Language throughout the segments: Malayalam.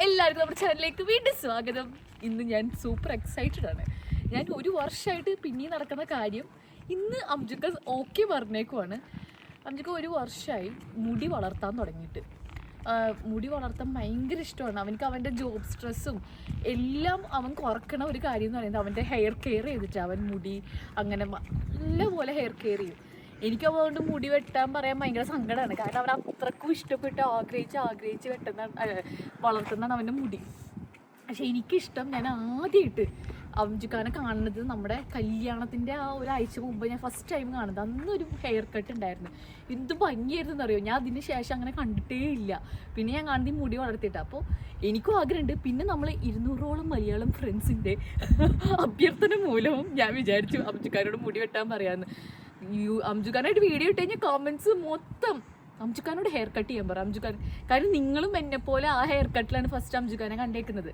എല്ലാവർക്കും നമ്മുടെ ചാനലിലേക്ക് വീണ്ടും സ്വാഗതം. ഇന്ന് ഞാൻ സൂപ്പർ എക്സൈറ്റഡ് ആണ്. ഞാൻ ഒരു വർഷമായിട്ട് പിന്നെ നടക്കുന്ന കാര്യം ഇന്ന് അംജുക്ക ഓക്കെ പറഞ്ഞേക്കുവാണ്. അംജുക്ക ഒരു വർഷമായി മുടി വളർത്താൻ തുടങ്ങിയിട്ട്. മുടി വളർത്താൻ ഭയങ്കര ഇഷ്ടമാണ്. അവനക്ക് അവന്റെ ജോബ് സ്ട്രെസ്സും എല്ലാം അവൻ കുറക്കണ ഒരു കാര്യം എന്ന് പറയുന്നത് അവന്റെ ഹെയർ കെയർ ചെയ്തിട്ട് അവൻ മുടി അങ്ങനെ നല്ലപോലെ ഹെയർ കെയർ ചെയ്യും. എനിക്ക് അതുകൊണ്ട് മുടി വെട്ടാൻ പറയാൻ ഭയങ്കര സങ്കടമാണ് കാരണം അവൻ അത്രക്കും ഇഷ്ടപ്പെട്ട് ആഗ്രഹിച്ച് ആഗ്രഹിച്ച് വെട്ടുന്ന വളർത്തുന്നതാണ് അവന്റെ മുടി. പക്ഷെ എനിക്കിഷ്ടം ഞാൻ ആദ്യമായിട്ട് അംജുഖാനെ കാണുന്നത് നമ്മുടെ കല്യാണത്തിന്റെ ആ ഒരാഴ്ച മുമ്പ് ഞാൻ ഫസ്റ്റ് ടൈം കാണുന്നത്. അന്നൊരു ഹെയർ കട്ട് ഉണ്ടായിരുന്നു. എന്ത് ഭംഗിയായിരുന്നു എന്നറിയോ ഞാൻ അതിന് ശേഷം അങ്ങനെ കണ്ടിട്ടേ ഇല്ല. പിന്നെ ഞാൻ കാണുന്നത് ഈ മുടി വളർത്തിയിട്ട്. അപ്പോൾ എനിക്കും ആഗ്രഹമുണ്ട്. പിന്നെ നമ്മൾ ഇരുന്നൂറോളം മലയാളം ഫ്രണ്ട്സിന്റെ അഭ്യർത്ഥന മൂലവും ഞാൻ വിചാരിച്ചു അംജുഖാനോട് മുടി വെട്ടാൻ പറയാമെന്ന്. അംജുഖാനായിട്ട് വീഡിയോ ഇട്ട് കഴിഞ്ഞാൽ കോമൻസ് മൊത്തം. അംജുഖാനോട് ഹെയർ കട്ട് ചെയ്യാൻ പറ. അംജുഖാൻ കാരണം നിങ്ങളും എന്നെ പോലെ ആ ഹെയർ കട്ടിലാണ് ഫസ്റ്റ് അംജുഖാനെ കണ്ടേക്കുന്നത്.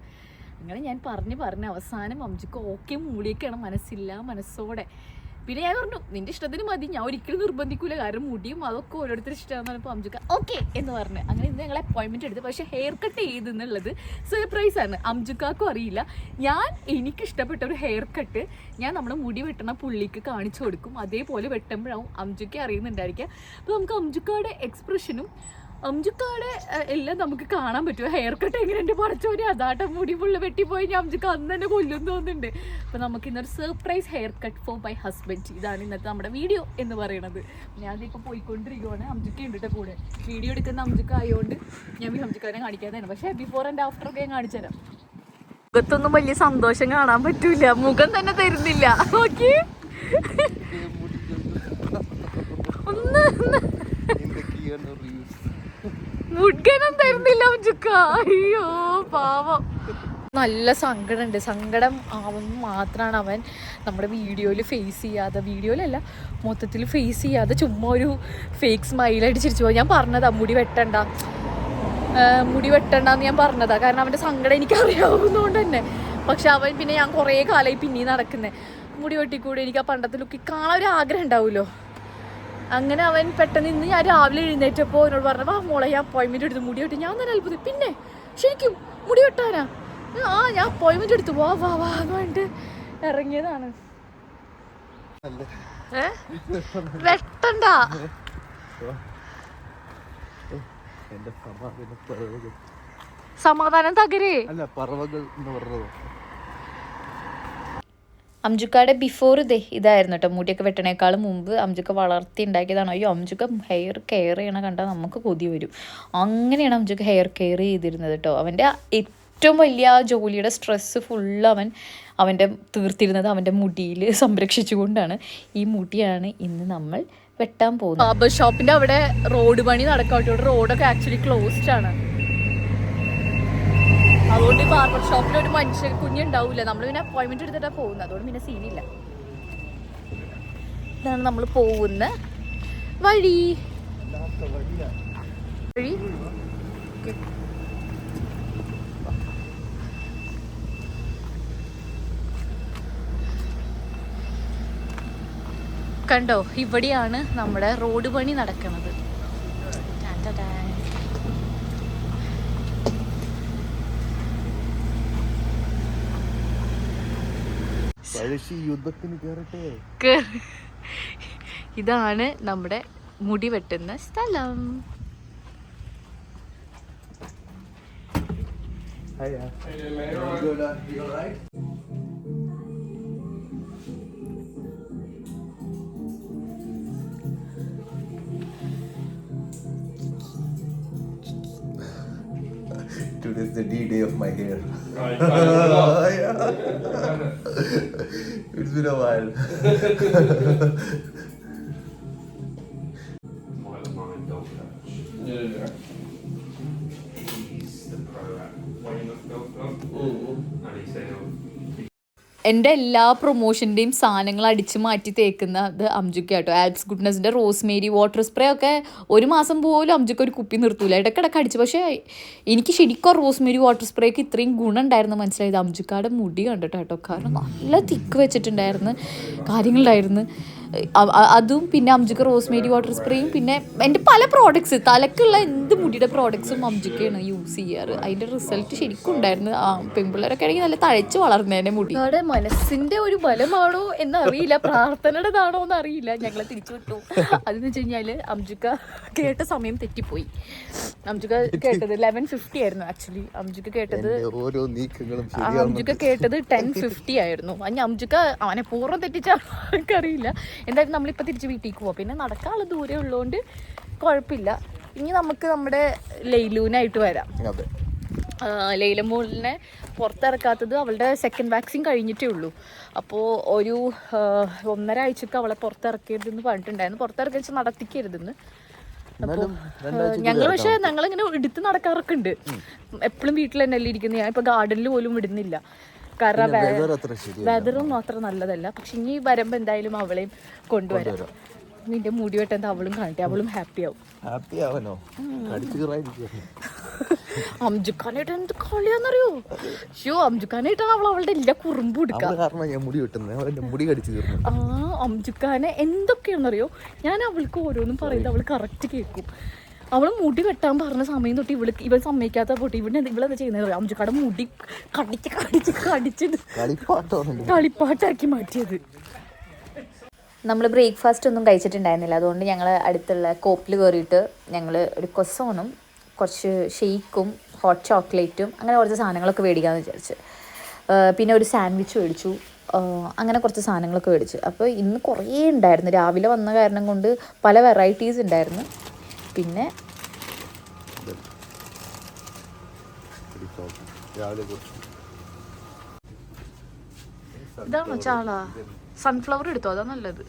അങ്ങനെ ഞാൻ പറഞ്ഞ് പറഞ്ഞ് അവസാനം അംജുക്ക് ഓക്കെ മൂടിയൊക്കെയാണ് മനസ്സില്ല മനസ്സോടെ. പിന്നെ ഞാൻ പറഞ്ഞു നിന്റെ ഇഷ്ടത്തിന് മതി. ഞാൻ ഒരിക്കലും നിർബന്ധിക്കൂല. കാരണം മുടിയും അതൊക്കെ ഓരോരുത്തർ ഇഷ്ടമാണെന്ന് പറഞ്ഞപ്പോൾ അംജുക്ക ഓക്കെ എന്ന് പറഞ്ഞു. അങ്ങനെ ഇന്ന് ഞങ്ങൾ അപ്പോയിൻമെന്റ് എടുത്ത്. പക്ഷേ ഹെയർ കട്ട് ചെയ്തെന്നുള്ളത് സർപ്രൈസ് ആണ്. അംജുക്കാക്കും അറിയില്ല. ഞാൻ എനിക്ക് ഇഷ്ടപ്പെട്ട ഒരു ഹെയർ കട്ട് ഞാൻ നമ്മൾ മുടി വെട്ടണ പുള്ളിക്ക് കാണിച്ചു കൊടുക്കും. അതേപോലെ വെട്ടുമ്പോഴാവും അംജുക്ക അറിയുന്നുണ്ടായിരിക്കുക. അപ്പോൾ നമുക്ക് അംജുക്കയുടെ എക്സ്പ്രഷനും അംജുക്കാടെ എല്ലാം നമുക്ക് കാണാൻ പറ്റും. ഹെയർ കട്ട് എങ്ങനെ എന്റെ പറിച്ചോനെ അതാട്ടം മുടി ഫുള്ള് വെട്ടിപ്പോയി. ഞാൻ അംജുക്ക അന്ന് തന്നെ കൊല്ലും തോന്നുന്നുണ്ട്. അപ്പോൾ നമുക്ക് ഇന്നൊരു surprise haircut for my husband ഇതാണ് ഇന്നത്തെ നമ്മുടെ വീഡിയോ എന്ന് പറയുന്നത് ഞാനിപ്പോൾ പോയിക്കൊണ്ടിരിക്കുവാണ്. അംജുക്ക ഉണ്ടിട്ട് ട്ടോ കൂടെ. വീഡിയോ എടുക്കുന്ന അംജുക്ക ആയതുകൊണ്ട് ഞാൻ ഈ അംജുക്കാനെ തന്നെ പക്ഷേ ബിഫോർ ആൻഡ് ആഫ്റ്റർ ഒക്കെ ഞാൻ കാണിച്ചു തരാം. മുഖത്തൊന്നും വലിയ സന്തോഷം കാണാൻ പറ്റൂല. മുഖം തന്നെ തരുന്നില്ല. നോക്കി. ഒന്ന് ഒന്ന്. മുഡ്ഗനം തരുന്നില്ല അംജുക്ക അയ്യോ പാവം. നല്ല സങ്കടമുണ്ട്. സങ്കടം ആവുന്ന മാത്രമാണ് അവൻ നമ്മുടെ വീഡിയോയിൽ ഫേസ് ചെയ്യാതെ. വീഡിയോയിലല്ല മൊത്തത്തിൽ ഫേസ് ചെയ്യാതെ ചുമ്മാ ഒരു ഫേക്ക് സ്മൈൽ ചിരിച്ചു പോകും ഞാൻ പറഞ്ഞതാ മുടി വെട്ടണ്ട. മുടി വെട്ടണ്ടെന്ന് ഞാൻ പറഞ്ഞതാ. കാരണം അവന്റെ സങ്കടം എനിക്ക് അറിയാവുന്നതുകൊണ്ട് തന്നെ. പക്ഷെ അവൻ പിന്നെ ഞാൻ കുറേ കാലമായി പിന്നെയും നടക്കുന്നത് മുടി വെട്ടിക്കൂടെ എനിക്ക് ആ പണ്ടത്തെ ലുക്കി കാണാൻ ഒരു ആഗ്രഹം ഉണ്ടാവുമല്ലോ. അങ്ങനെ അവൻ പെട്ടെന്ന് ഇന്ന് ഞാൻ രാവിലെ എഴുന്നേറ്റപ്പോൾ എന്നോട് പറഞ്ഞു ആ മോളെ ഞാൻ അപ്പോയിൻമെന്റ് എടുത്ത് മുടി വെട്ടി. ഞാൻ തന്നെ അത്ഭുതം. പിന്നെ ശരിക്കും മുടി വെട്ടാനാ? ആ ഞാൻ അപ്പോയിൻമെന്റ് എടുത്തു വാ വാ വാ എന്ന് പറഞ്ഞിട്ട് ഇറങ്ങിയതാണ്. വെട്ടണ്ട? സമാധാനം തകരേ. അല്ല പറവകൾ എന്ന് പറഞ്ഞത് അംജുക്കയുടെ ബിഫോർ ഇതേ ഇതായിരുന്നു കേട്ടോ മുടിയൊക്കെ വെട്ടണേക്കാളും മുമ്പ് അംജുക്ക വളർത്തി ഉണ്ടാക്കിയതാണ് അയ്യോ അംജുക്ക ഹെയർ കെയർ ചെയ്യണ കണ്ടാൽ നമുക്ക് കൊതി വരും. അങ്ങനെയാണ് അംജുക്ക ഹെയർ കെയർ ചെയ്തിരുന്നത് കേട്ടോ അവന്റെ ഏറ്റവും വലിയ ആ ജോലിയുടെ സ്ട്രെസ്സ് ഫുള്ള് അവൻ അവന്റെ തീർത്തിരുന്നത് അവന്റെ മുടിയിൽ സംരക്ഷിച്ചുകൊണ്ടാണ്. ഈ മുടിയാണ് ഇന്ന് നമ്മൾ വെട്ടാൻ പോകുന്നത്. ബാബർ ഷോപ്പിന്റെ അവിടെ റോഡ് പണി ഇവിടെ റോഡൊക്കെ ആക്ച്വലി ക്ലോസ്ഡ് ആണ്. അതുകൊണ്ട് ഈ ബാർബർ ഷോപ്പിൽ ഒരു മനുഷ്യ കുഞ്ഞുണ്ടാവില്ല നമ്മൾ പിന്നെ അപ്പോയിൻമെന്റ് എടുത്തിട്ടാണ് പോകുന്നത്. അതുകൊണ്ട് പിന്നെ സീനില്ല ഇതാണ് നമ്മൾ പോകുന്ന വഴി. വഴി. കണ്ടോ? ഇവിടെയാണ് നമ്മുടെ റോഡ് പണി നടക്കുന്നത് ടാൻ ടാ ടാൻ. പഴശ്ശി യുദ്ധത്തിന് കേറട്ടെ. ഇതാണ് നമ്മുടെ മുടി വെട്ടുന്ന സ്ഥലം. Today's the D-day of my hair. Right, It's been a while. എന്റെ എല്ലാ പ്രൊമോഷന്റെയും സാധനങ്ങൾ അടിച്ച് മാറ്റി തേക്കുന്നത് അംജുക്ക കേട്ടോ. ആൽപ്സ് ഗുഡ്നസിന്റെ റോസ്മേരി വാട്ടർ സ്പ്രേ ഒക്കെ ഒരു മാസം പോലും അംജുക്ക് ഒരു കുപ്പി നിർത്തൂല. ഇടയ്ക്കിടയ്ക്ക് അടിച്ചു. പക്ഷേ എനിക്ക് ശരിക്കും റോസ്മേരി വാട്ടർ സ്പ്രേക്ക് ഇത്രയും ഗുണമുണ്ടായിരുന്നു മനസ്സിലായത്. അംജുക്കാടെ മുടി കണ്ടിട്ട് കേട്ടോ കാരണം നല്ല തിക്ക് വെച്ചിട്ടുണ്ടായിരുന്നു. കാര്യങ്ങളുണ്ടായിരുന്നു. അതും പിന്നെ അംജുക്ക് റോസ്മേരി വാട്ടർ സ്പ്രേയും പിന്നെ എന്റെ പല പ്രോഡക്റ്റ്സ് തലക്കുള്ള എന്ത് മുടിയുടെ പ്രോഡക്ട്സും അംജുക്കയാണ് യൂസ് ചെയ്യാറ്. അതിന്റെ റിസൾട്ട് ശരിക്കും ഉണ്ടായിരുന്നു. ആ പെൺപിള്ളേരൊക്കെ ആണെങ്കിൽ നല്ല തഴച്ച് വളർന്നേനെ മുടി. അവിടെ മനസ്സിന്റെ ഒരു ബലമാണോ എന്നറിയില്ല. പ്രാർത്ഥനയുടേതാണോ എന്ന് അറിയില്ല ഞങ്ങളെ തിരിച്ചു വിട്ടു. അതെന്ന് വെച്ച് കഴിഞ്ഞാൽ അംജുക്ക കേട്ട സമയം തെറ്റിപ്പോയി. അംജുക്ക കേട്ടത് ലെവൻ ഫിഫ്റ്റി ആയിരുന്നു ആക്ച്വലി അംജുക്ക കേട്ടത് ഓരോ നീക്കങ്ങളും ശരിയാവുന്നു അംജുക്ക കേട്ടത് ടെൻ ഫിഫ്റ്റി ആയിരുന്നു. അഞ്ഞ അംജുക്ക അവനെ പൂർവം തെറ്റിച്ച അറിയില്ല എന്തായാലും നമ്മളിപ്പോൾ തിരിച്ച് വീട്ടിലേക്ക് പോവാം. പിന്നെ നടക്കാനുള്ള ദൂരെ ഉള്ളതുകൊണ്ട് കുഴപ്പമില്ല ഇനി നമുക്ക് നമ്മുടെ ലൈലൂനായിട്ട് വരാം. അതെ. ലൈല മോളിനെ പുറത്തിറക്കാത്തത് അവളുടെ സെക്കൻഡ് വാക്സിൻ കഴിഞ്ഞിട്ടേ ഉള്ളൂ. അപ്പോൾ ഒരു ഒന്നര ആഴ്ചക്ക് അവളെ പുറത്തിറക്കരുതെന്ന് പറഞ്ഞിട്ടുണ്ടായിരുന്നു. പുറത്തിറക്കി വെച്ചാൽ നടത്തിക്കരുതെന്ന്. ഞങ്ങൾ പക്ഷെ ഞങ്ങളിങ്ങനെ എടുത്ത് നടക്കാറൊക്കെ ഉണ്ട്. എപ്പോഴും വീട്ടിൽ തന്നെ അല്ലേ ഇരിക്കുന്നത് ഞാൻ ഇപ്പൊ ഗാർഡനിൽ പോലും വിടുന്നില്ല. കാരണം മാത്രം അത്ര നല്ലതല്ല. പക്ഷെ ഇനി വരുമ്പോ എന്തായാലും അവളെയും കൊണ്ടുവരാം. നിന്റെ മുടി വെട്ടാൻ അവളും കാണട്ടെ? അവളും ഹാപ്പി ആവും. ഹാപ്പി ആവനോ കടിച്ചു കയറായിരിക്കും അംജുഖാനായിട്ട് എന്ത് കളിയാന്നറിയോ? ഷോ അംജുഖാനായിട്ടാണ് അവൾ അവളുടെ എല്ലാ കുറുമ്പും ആ അംജുഖാനെ എന്തൊക്കെയാണെന്നറിയോ? ഞാൻ അവൾക്ക് ഓരോന്നും പറയുന്നത്. അവൾ കറക്റ്റ് കേൾക്കും. അവൾ മുടി വെട്ടാൻ പറഞ്ഞ സമയം തൊട്ട് ഇവൾ ഇവൾ സമ്മതിക്കാത്ത പോട്ട് ഇവിടെ ഇവളെന്താ ചെയ്യുന്നത് അമ്മച്ചക്കട മുടി കടിച്ച് കടിച്ച് കടിച്ചിട്ട് കളിപ്പാട്ടാക്കി മാറ്റിയത്. നമ്മൾ ബ്രേക്ക്ഫാസ്റ്റ് ഒന്നും കഴിച്ചിട്ടുണ്ടായിരുന്നില്ല. അതുകൊണ്ട് ഞങ്ങൾ അടുത്തുള്ള കോപ്പിൽ കയറിയിട്ട് ഞങ്ങൾ ഒരു കൊസോണും കുറച്ച് ഷെയ്ക്കും ഹോട്ട് ചോക്ലേറ്റും അങ്ങനെ കുറച്ച് സാധനങ്ങളൊക്കെ മേടിക്കാമെന്ന് വിചാരിച്ച്. പിന്നെ ഒരു സാൻഡ്വിച്ച് മേടിച്ചു. അങ്ങനെ കുറച്ച് സാധനങ്ങളൊക്കെ മേടിച്ചു. അപ്പോൾ ഇന്ന് കുറേ ഉണ്ടായിരുന്നു. രാവിലെ വന്ന കാരണം കൊണ്ട് പല വെറൈറ്റീസ് ഉണ്ടായിരുന്നു. പിന്നെ ഇതാണോ ചാള? സൺഫ്ലവർ എടുത്തോ? അതാ നല്ലത്.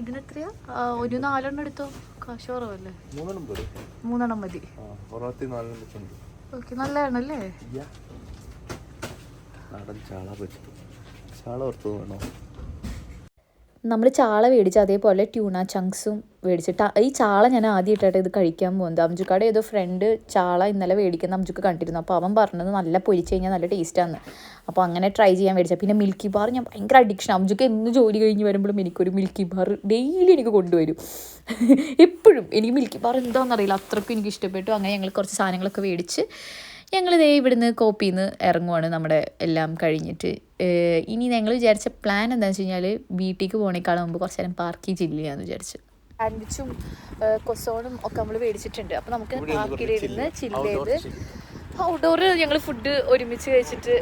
ഇതിനെത്രയാ? ഒരു നാലെണ്ണം എടുത്തോ? കാശ് കുറവല്ലേ? മൂന്നെണ്ണം മതി. ഓക്കെ നല്ലതാണല്ലേ? നാടൻ ചാള പറ്റും ചാള ഓർത്തത് വേണോ? നമ്മൾ ചാള മേടിച്ച് അതേപോലെ ട്യൂണ ചങ്ക്സും മേടിച്ചിട്ട് ഈ ചാള ഞാൻ ആദ്യമായിട്ടാണ് ഇത് കഴിക്കാൻ പോകുന്നത്. അംജുക്കാടെ ഏതോ ഫ്രണ്ട് ചാള ഇന്നലെ മേടിക്കുന്ന അംജുക്ക് കണ്ടിരുന്നു. അപ്പോൾ അവൻ പറഞ്ഞത് നല്ല പൊരിച്ച് കഴിഞ്ഞാൽ നല്ല ടേസ്റ്റാണ് അപ്പോൾ അങ്ങനെ ട്രൈ ചെയ്യാൻ മേടിച്ചത് പിന്നെ മിൽക്കി ബാർ ഞാൻ ഭയങ്കര അഡിക്ഷൻ അംജുക്ക് എന്ന് ജോലി കഴിഞ്ഞ് വരുമ്പോഴും എനിക്കൊരു മിൽക്കി ബാർ ഡെയിലി എനിക്ക് കൊണ്ടുവരും. എപ്പോഴും. എനിക്ക് മിൽക്കി ബാർ എന്താണെന്നറിയില്ല അത്രയ്ക്കും എനിക്ക് ഇഷ്ടപ്പെട്ടു. അങ്ങനെ ഞങ്ങൾ കുറച്ച് സാധനങ്ങളൊക്കെ മേടിച്ച് ഞങ്ങളിതേ ഇവിടുന്ന് കോപ്പിയിൽ നിന്ന് ഇറങ്ങുവാണ്. നമ്മുടെ എല്ലാം കഴിഞ്ഞിട്ട് ഇനി ഞങ്ങൾ വിചാരിച്ച പ്ലാൻ എന്താണെന്ന് വെച്ച് കഴിഞ്ഞാൽ വീട്ടിലേക്ക് പോകണേക്കാളും മുമ്പ് കുറച്ച് നേരം പാർക്കിൽ ചില്ലിയാന്ന് വിചാരിച്ചു. സാൻഡ്വിച്ചും കൊസോണും ഒക്കെ നമ്മൾ മേടിച്ചിട്ടുണ്ട്. അപ്പോൾ നമുക്ക് പാർക്കിലിരുന്ന് ചില്ല് ചെയ്ത് ഔട്ട്ഡോർ ഞങ്ങൾ ഫുഡ് ഒരുമിച്ച് കഴിച്ചിട്ട്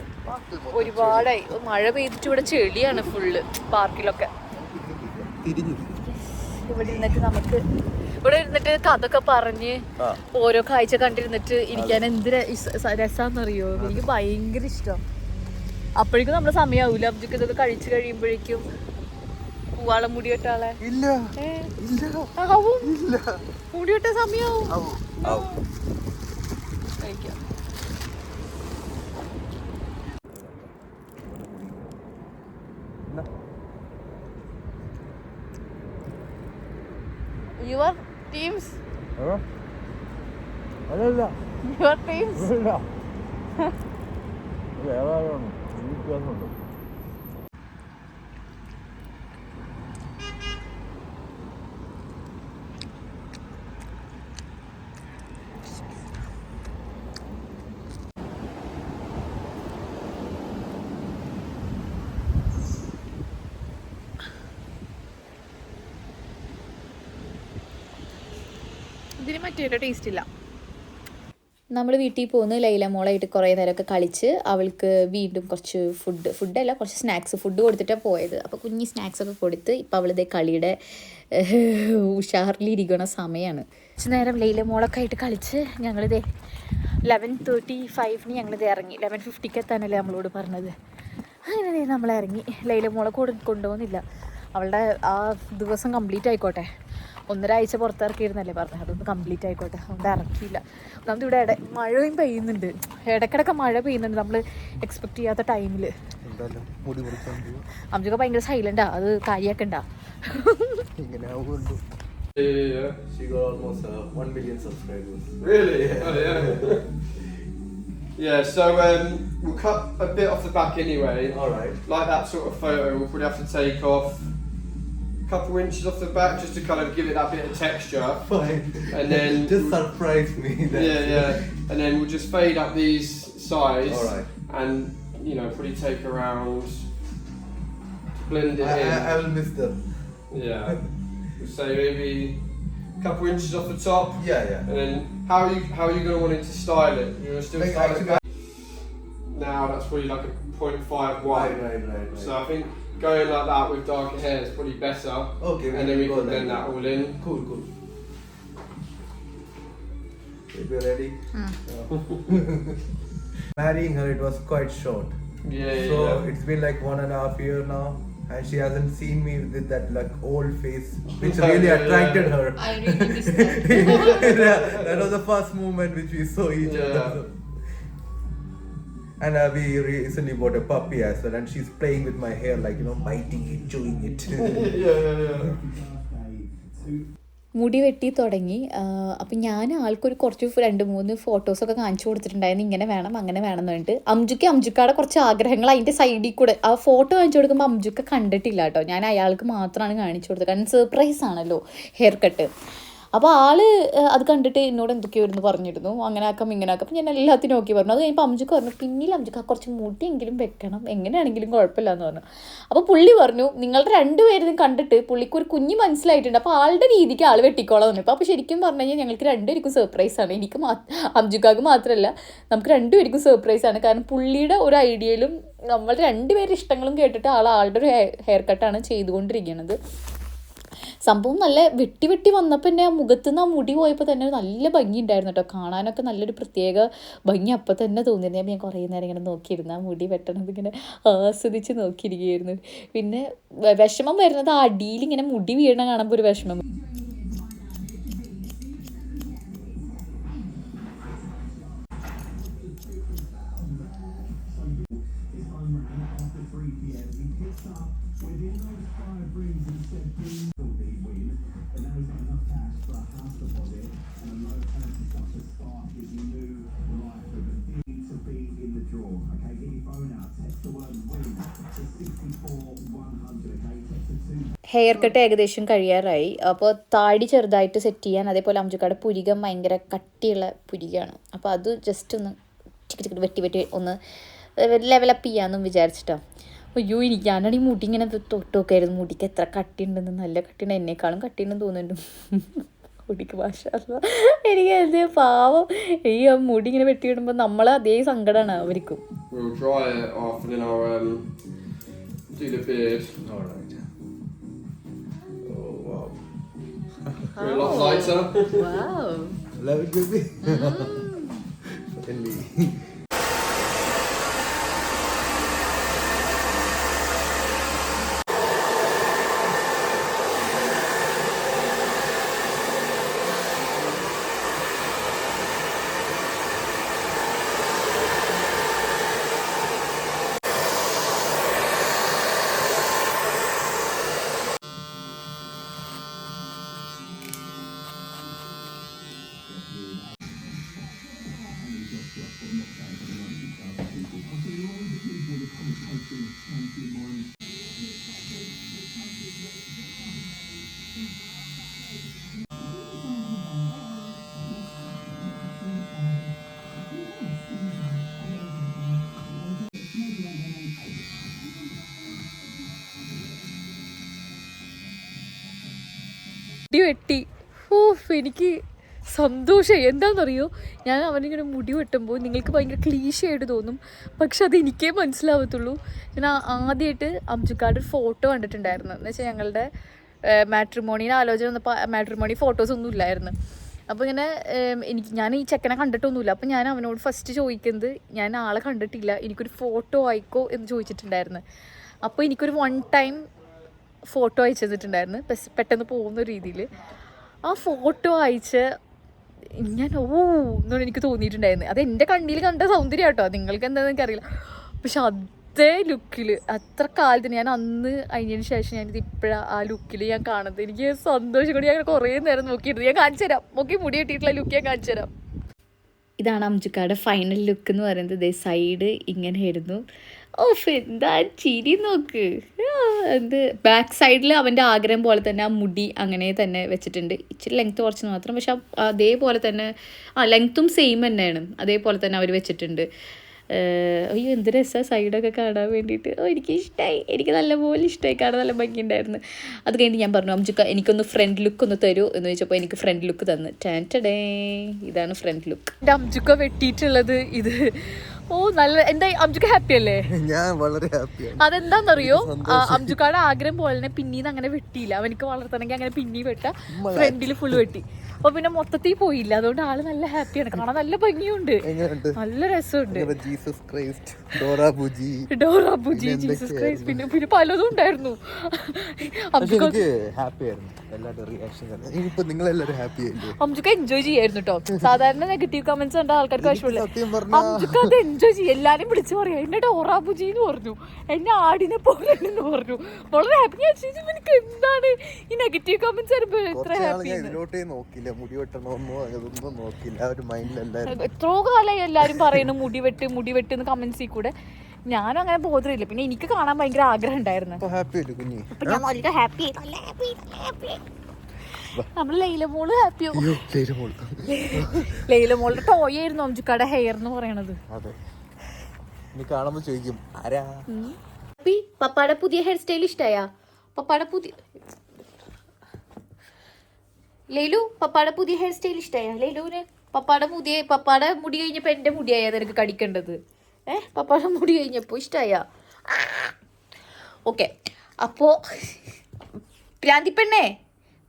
ഒരുപാടായി. മഴ പെയ്തിട്ട് ഇവിടെ ചെളിയാണ് ഫുള്ള് പാർക്കിലൊക്കെ തിരിഞ്ഞു ഇവിടെ ഇരുന്നിട്ട് നമുക്ക് ഇവിടെ ഇരുന്നിട്ട് കഥൊക്കെ പറഞ്ഞ് ഓരോ കാഴ്ച കണ്ടിരുന്നിട്ട് ഇരിക്കാൻ എന്ത് രസാന്നറിയോ? എനിക്ക് ഭയങ്കര ഇഷ്ടം. അപ്പോഴേക്കും നമ്മുടെ സമയാവൂല. അബ്ജക്ക് ഇതൊക്കെ കഴിച്ചു കഴിയുമ്പോഴേക്കും പൂവാളെ മുടി വെട്ടാളെ. ഇല്ല. ഇല്ല. ആവും. ഇല്ല. മുടി വെട്ട സമയാവും. കഴിക്കാം. യുവർ ടീംസ് ഹലോ അതല്ല യുവർ ടീംസ് വ്യത്യാസമുണ്ട് ഇതിന് മറ്റേ ടേസ്റ്റ് ഇല്ല. നമ്മൾ വീട്ടിൽ പോകുന്ന ലൈല മോളായിട്ട് കുറേ നേരമൊക്കെ കളിച്ച് അവൾക്ക് വീണ്ടും കുറച്ച് ഫുഡ് ഫുഡല്ല കുറച്ച് സ്നാക്സ് ഫുഡ് കൊടുത്തിട്ടാണ് പോയത്. അപ്പോൾ കുഞ്ഞി സ്നാക്സൊക്കെ കൊടുത്ത് ഇപ്പോൾ അവളിതേ കളിയുടെ ഉഷാറിലിരിക്കണ സമയമാണ് കുറച്ച് നേരം ലൈല മോളൊക്കെ ആയിട്ട് കളിച്ച് ഞങ്ങളിതേ ലെവൻ തേർട്ടി ഫൈവിന് ഞങ്ങളിത് ഇറങ്ങി. ലെവൻ ഫിഫ്റ്റിക്ക് എത്താനല്ലേ നമ്മളോട് പറഞ്ഞത്. അങ്ങനെ നമ്മൾ ഇറങ്ങി. ലൈല മോളെ കൊണ്ട് കൊണ്ടുപോകുന്നില്ല. അവളുടെ ആ ദിവസം കംപ്ലീറ്റ് ആയിക്കോട്ടെ. ഒന്നര ആഴ്ച പുറത്തിറക്കിയിരുന്നല്ലേ പറഞ്ഞത് അതൊന്ന് കംപ്ലീറ്റ് ആയിക്കോട്ടെ അതുകൊണ്ട് ഇറക്കിയില്ല ഒന്നാമത് ഇവിടെ ഇട മഴയും പെയ്യുന്നുണ്ട് ഇടയ്ക്കിടയ്ക്ക് മഴ പെയ്യുന്നുണ്ട് നമ്മൾ എക്സ്പെക്ട് ചെയ്യാത്ത ടൈമിൽ അംജുക ഭയങ്കര സൈലന്റാ അത് കാര്യാക്കണ്ട Yeah, yeah, yeah. She got almost uh, 1 million subscribers. Really? Yeah. yeah, so um, we'll cut a bit off the back anyway. Alright. Like that sort of photo, we'll probably have to take off couple inches off the back just to kind of give it that bit of texture. Fine. And then just surprise me. that's Yeah, yeah. And then we'll just fade up these sides Alright. and you know probably take around to blend it I, in. I, I will miss them. Yeah. Say maybe a couple inches off the top. Yeah, yeah. And then how are you how are you gonna want it to style it? You gonna still Like, style it back? Now that's probably like a 0.5 wide. Right, right, right, right. So I think going like that with darker hair is probably better. Okay, And then we can like blend that all in. Cool, cool. If you're ready. Hmm. Marrying her, it was quite short. Yeah, yeah. So yeah. it's been like one and a half year now, and she hasn't seen me with that like old face, which really yeah, attracted yeah. her. I really miss that. yeah, that was the first moment which we saw each Yeah. other. And uh, we recently bought a puppy as well, and she's playing with my hair, like you know, biting it, chewing it. yeah, yeah, yeah. മുടി വെട്ടി തുടങ്ങി. അപ്പം ഞാൻ ആൾക്കൊരു കുറച്ച് രണ്ട് മൂന്ന് ഫോട്ടോസൊക്കെ കാണിച്ചു കൊടുത്തിട്ടുണ്ടായിരുന്നു. ഇങ്ങനെ വേണം അങ്ങനെ വേണം എന്ന് പറഞ്ഞിട്ട്. അംജുക്ക് അംജുക്കാടെ കുറച്ച് ആഗ്രഹങ്ങൾ അതിന്റെ സൈഡിൽ കൂടെ. ആ ഫോട്ടോ കാണിച്ചു കൊടുക്കുമ്പോൾ അംജുക്ക് കണ്ടിട്ടില്ല കേട്ടോ. ഞാൻ അയാൾക്ക് മാത്രമാണ് കാണിച്ചു കൊടുത്തത്. കാരണം സർപ്രൈസ് ആണല്ലോ ഹെയർ കട്ട് അപ്പോൾ ആൾ അത് കണ്ടിട്ട് എന്നോട് എന്തൊക്കെയോ ഇരുന്ന് പറഞ്ഞിരുന്നു. അങ്ങനെ ആക്കാം ഇങ്ങനെ ആക്കാം അപ്പം ഞാൻ എല്ലാത്തിനും നോക്കി പറഞ്ഞു. അത് കഴിഞ്ഞപ്പോൾ അംജുക്ക പറഞ്ഞു പിന്നിൽ അംജുക്ക കുറച്ച് മുടിയെങ്കിലും വെക്കണം. എങ്ങനെയാണെങ്കിലും കുഴപ്പമില്ല എന്ന് പറഞ്ഞു. അപ്പോൾ പുള്ളി പറഞ്ഞു നിങ്ങളുടെ രണ്ടുപേരും കണ്ടിട്ട് പുള്ളിക്ക് ഒരു കുഞ്ഞ് മനസ്സിലായിട്ടുണ്ട്. അപ്പോൾ ആളുടെ രീതിക്ക് ആൾ വെട്ടിക്കോളാം പറഞ്ഞു. അപ്പോൾ ശരിക്കും പറഞ്ഞു കഴിഞ്ഞാൽ ഞങ്ങൾക്ക് രണ്ടുപേർക്കും സർപ്രൈസ് ആണ്. എനിക്ക് മാ മാത്രമല്ല നമുക്ക് രണ്ടുപേർക്കും സർപ്രൈസ് ആണ്. കാരണം പുള്ളിയുടെ ഒരു ഐഡിയയിലും നമ്മൾ രണ്ടുപേരുടെ ഇഷ്ടങ്ങളും കേട്ടിട്ട് ആൾ ആളുടെ ഒരു ഹെയർ കട്ടാണ് ചെയ്തുകൊണ്ടിരിക്കുന്നത്. സംഭവം നല്ല വെട്ടി വെട്ടി വന്നപ്പോൾ തന്നെ ആ മുഖത്ത് നിന്ന് ആ മുടി പോയപ്പോൾ തന്നെ നല്ല ഭംഗി ഉണ്ടായിരുന്നു കേട്ടോ. കാണാനൊക്കെ നല്ലൊരു പ്രത്യേക ഭംഗി അപ്പം തന്നെ തോന്നിയിരുന്നു. ഞാൻ കുറേ നേരം ഇങ്ങനെ നോക്കിയിരുന്നു. ആ മുടി വെട്ടണത് ഇങ്ങനെ ആസ്വദിച്ച് നോക്കിയിരിക്കുകയായിരുന്നു. പിന്നെ വിഷമം വരുന്നത് ആ അടിയിൽ ഇങ്ങനെ മുടി വീഴണ കാണുമ്പോൾ ഒരു വിഷമം. ഹെയർ കട്ട് ഏകദേശം കഴിയാറായി. അപ്പോൾ താടി ചെറുതായിട്ട് സെറ്റ് ചെയ്യാൻ അതേപോലെ അമ്മച്ചക്കാട് പുരികം ഭയങ്കര കട്ടിയുള്ള പുരികയാണ്. അപ്പോൾ അത് ജസ്റ്റ് ഒന്ന് ചിക്കി ചിക്കി വെട്ടി വെട്ടി ഒന്ന് ലെവലപ്പ് ചെയ്യാമെന്നും വിചാരിച്ചിട്ടോ. അയ്യോ എനിക്ക് ഞാനാണ് ഈ മുടി ഇങ്ങനെ തൊട്ടൊക്കെ ആയിരുന്നു. മുടിക്ക് എത്ര കട്ടിയുണ്ടെന്ന് നല്ല കട്ടിയുണ്ട്. എന്നെക്കാളും കട്ടിയുണ്ടെന്ന് തോന്നുന്നുണ്ട്. മുടിക്ക് ഭാഷ എനിക്ക് എന്ത് പാവം. ഈ ആ മുടി ഇങ്ങനെ വെട്ടിയിടുമ്പോൾ നമ്മൾ അതേ സങ്കടമാണ് അവർക്കും We'll dry it off and then മുടി വെട്ടി. ഓഫ് എനിക്ക് സന്തോഷം എന്താണെന്നറിയോ ഞാൻ അവനിങ്ങനെ മുടി വെട്ടുമ്പോൾ നിങ്ങൾക്ക് ഭയങ്കര ക്ലീശയായിട്ട് തോന്നും. പക്ഷെ അത് എനിക്കേ മനസ്സിലാവത്തുള്ളൂ. ഞാൻ ആദ്യമായിട്ട് അംജുക്കാട് ഒരു ഫോട്ടോ കണ്ടിട്ടുണ്ടായിരുന്നു. എന്ന് വെച്ചാൽ ഞങ്ങളുടെ മാട്രിമോണിയുടെ ആലോചന വന്നപ്പോൾ മാട്രിമോണി ഫോട്ടോസ് ഒന്നും ഇല്ലായിരുന്നു. അപ്പോൾ ഇങ്ങനെ എനിക്ക് ഞാൻ ഈ ചെക്കനെ കണ്ടിട്ടൊന്നുമില്ല. അപ്പോൾ ഞാൻ അവനോട് ഫസ്റ്റ് ചോദിക്കുന്നത് ഞാൻ ആളെ കണ്ടിട്ടില്ല. എനിക്കൊരു ഫോട്ടോ ആയിക്കോ? എന്ന് ചോദിച്ചിട്ടുണ്ടായിരുന്നു. അപ്പോൾ എനിക്കൊരു വൺ ടൈം ഫോട്ടോ അയച്ചു തന്നിട്ടുണ്ടായിരുന്നു പെട്ടെന്ന് പോകുന്ന രീതിയിൽ ആ ഫോട്ടോ അയച്ച് ഞാൻ ഓ എന്നാണ് എനിക്ക് തോന്നിയിട്ടുണ്ടായിരുന്നു. അത് എന്റെ കണ്ണിൽ കണ്ട സൗന്ദര്യം കേട്ടോ നിങ്ങൾക്ക് എന്താണെന്ന് എനിക്കറിയില്ല. പക്ഷെ അതേ ലുക്കിൽ അത്ര കാലത്തിന് ഞാൻ അന്ന് അതിന് ശേഷം ഞാനിത് ഇപ്പോഴാണ് ആ ലുക്കിൽ ഞാൻ കാണുന്നത്. എനിക്ക് സന്തോഷം കൂടി ഞാൻ കുറേ നേരം നോക്കിയിരുന്നു ഞാൻ കാണിച്ചു തരാം. നോക്കി മുടി കെട്ടിയിട്ടുള്ള ലുക്ക് ഞാൻ കാണിച്ചു തരാം. ഇതാണ് അംജുക്കാരുടെ ഫൈനൽ ലുക്ക് എന്ന് പറയുന്നത്. ദേ സൈഡ് ഇങ്ങനെയായിരുന്നു ഓഫ് എന്താ ചിരി നോക്ക്. എന്ത് ബാക്ക് സൈഡിൽ അവന്റെ ആഗ്രഹം പോലെ തന്നെ ആ മുടി അങ്ങനെ തന്നെ വെച്ചിട്ടുണ്ട്. ഇച്ചിരി ലെങ്ത്ത് കുറച്ച് മാത്രം പക്ഷെ അതേപോലെ തന്നെ ആ ലെങ്ത്തും സെയിം തന്നെയാണ്. അതേപോലെ തന്നെ അവർ വെച്ചിട്ടുണ്ട്. അയ്യോ എന്ത് രസമാണ് സൈഡൊക്കെ കാണാൻ വേണ്ടിയിട്ട്. ഓ എനിക്ക് ഇഷ്ടമായി എനിക്ക് നല്ലപോലെ ഇഷ്ടമായി കാണാൻ നല്ല ഭംഗിയുണ്ടായിരുന്നു. അത് കഴിഞ്ഞ് ഞാൻ പറഞ്ഞു അമ്മ എനിക്കൊന്ന് ഫ്രണ്ട് ലുക്ക് ഒന്ന് തരൂ. എന്ന് ചോദിച്ചപ്പോൾ എനിക്ക് ഫ്രണ്ട് ലുക്ക് തന്നു. ടാന്റഡേ ഇതാണ് ഫ്രണ്ട് ലുക്ക് എന്റെ അംജുക്ക വെട്ടിയിട്ടുള്ളത് ഇത് ഓ നല്ല എന്താ അംജുക്ക് ഹാപ്പി അല്ലേ? ഞാൻ വളരെ ഹാപ്പിയാണ് അതെന്താണെന്നറിയോ അംജുക്കാടെ ആഗ്രഹം പോലെ പിന്നീട് പിന്നീന്ന് അങ്ങനെ വെട്ടിയില്ല. അവനിക്ക് വളർത്തണമെങ്കിൽ അങ്ങനെ പിന്നി വെട്ട. ഫ്രണ്ടിൽ ഫുൾ വെട്ടി. അപ്പൊ പിന്നെ മൊത്തത്തിൽ പോയില്ല. അതുകൊണ്ട് ആൾ നല്ല ഹാപ്പിയാണ് കാണാൻ നല്ല ഭംഗിയുണ്ട്. നല്ല രസമുണ്ട്. Jesus Christ Dora Buji Jesus Christ പിന്നെ പിന്നെ പലതും ഉണ്ടായിരുന്നു. അംജുക്ക എൻജോയ് ചെയ്യായിരുന്നു കേട്ടോ സാധാരണ നെഗറ്റീവ് കമന്റ്സ് കണ്ട ആൾക്കാർക്ക് വിഷമമില്ല. അംജുക്ക അത് എൻജോയ് ചെയ്യും? എല്ലാരും വിളിച്ചു പറയാ. എന്നെ ഡോറാബുജി എന്ന് പറഞ്ഞു. എന്നെ ആടിനെ പോലെ എന്ന് പറഞ്ഞു. വളരെ ഹാപ്പി ഞാൻ ചോദിച്ചു എനിക്ക് എന്താണ്? ഈ നെഗറ്റീവ് കമന്റ്സ് വരുമ്പോ എത്ര ഹാപ്പി എത്രയോ കാലമായി എല്ലാരും പറയുന്നു മുടി വെട്ട് മുടി വെട്ട് എന്ന് കമന്റ്സിൽ കൂടെ. ഞാനും അങ്ങനെ ബോധമില്ല. പിന്നെ എനിക്ക് കാണാൻ ഭയങ്കര ആഗ്രഹം ഉണ്ടായിരുന്നു. ഹാപ്പി കുഞ്ഞി? ഞാൻ നല്ല ഹാപ്പി ഹാപ്പി ഹാപ്പി നമ്മൾ ലൈല മോൾ ഹാപ്പിയോ അയ്യോ പേര് മോൾ. ലൈല മോളുടെ ടോയ് ആയിരുന്നു അംജുക്കാടെ ഹെയർ എന്ന് പറയണത്. കാണുമ്പോ ചോദിക്കും ആരാ? ഹാപ്പി പപ്പാടെ പുതിയ ഹെയർ സ്റ്റൈൽ ഇഷ്ടമായാ പപ്പാടെ പുതിയ ലൈലു പപ്പാടെ പുതിയ ഹെയർ സ്റ്റൈൽ ഇഷ്ടമായാ ലൈലുവിന് പപ്പാടെ പുതിയ പപ്പാടെ മുടി കഴിഞ്ഞപ്പോ എന്റെ മുടിയായ നിനക്ക് കടിക്കേണ്ടത്. ഏ? പപ്പാടെ മുടി കഴിഞ്ഞപ്പോ ഇഷ്ടമായാ ഓക്കെ. അപ്പോ പ്രാന്തിപ്പെണ്ണേ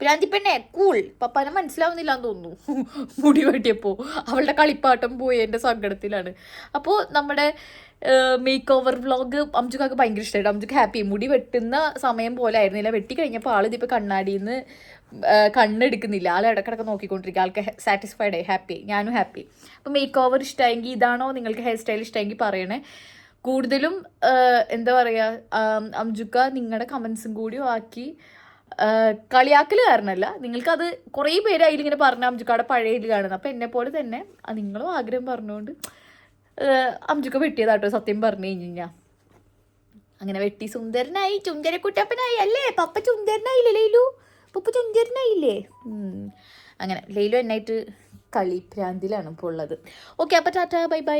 പ്രാന്തിപ്പെണ്ണേ കൂൾ പപ്പാനെ മനസ്സിലാവുന്നില്ല എന്ന് തോന്നുന്നു. മുടി വെട്ടിയപ്പോ. അവളുടെ കളിപ്പാട്ടം പോയി എന്റെ സങ്കടത്തിലാണ്. അപ്പോൾ നമ്മുടെ മേക്ക് ഓവർ വ്ളോഗ് അംജുക്കാക്ക് ഭയങ്കര ഇഷ്ടമായിട്ട് അംജുക്ക് ഹാപ്പി മുടി വെട്ടുന്ന സമയം പോലെ ആയിരുന്നില്ല. വെട്ടി കഴിഞ്ഞപ്പോൾ ആളിതിപ്പോൾ കണ്ണാടിയിൽ നിന്ന് കണ്ണെടുക്കുന്നില്ല. ആൾ ഇടക്കിടക്ക് നോക്കിക്കൊണ്ടിരിക്കുക ആൾക്ക് സാറ്റിസ്ഫൈഡ് ആയി. ഹാപ്പി ഞാനും ഹാപ്പി അപ്പോൾ മേക്ക് ഓവർ ഇഷ്ടമായെങ്കിൽ ഇതാണോ നിങ്ങൾക്ക് ഹെയർ സ്റ്റൈൽ ഇഷ്ടമെങ്കിൽ പറയണേ. കൂടുതലും എന്താ പറയുക അംജുക്ക നിങ്ങളുടെ കമൻസും കൂടി ആക്കി കളിയാക്കൽ കാരണമല്ല നിങ്ങൾക്കത് കുറേ പേര് അതിലിങ്ങനെ പറഞ്ഞ അംജുക്കാടെ പഴയ ഇതിൽ കാണുന്നത് അപ്പം എന്നെ പോലെ തന്നെ നിങ്ങളും ആഗ്രഹം പറഞ്ഞുകൊണ്ട് അംജുക്ക വെട്ടിയതാട്ടോ സത്യം പറഞ്ഞു കഴിഞ്ഞ് കഴിഞ്ഞാൽ അങ്ങനെ വെട്ടി സുന്ദരനായി ചുന്ദരക്കുട്ടപ്പനായി അല്ലേ? പപ്പ ചുന്ദരനായില്ലേ ലൈലു? പപ്പ ചുന്ദരനായില്ലേ അങ്ങനെ ലൈലു എന്നായിട്ട് കളി പ്രാന്തിലാണ് ഇപ്പോൾ ഉള്ളത്. ഓക്കെ അപ്പോൾ ടാറ്റ ബൈ ബൈ.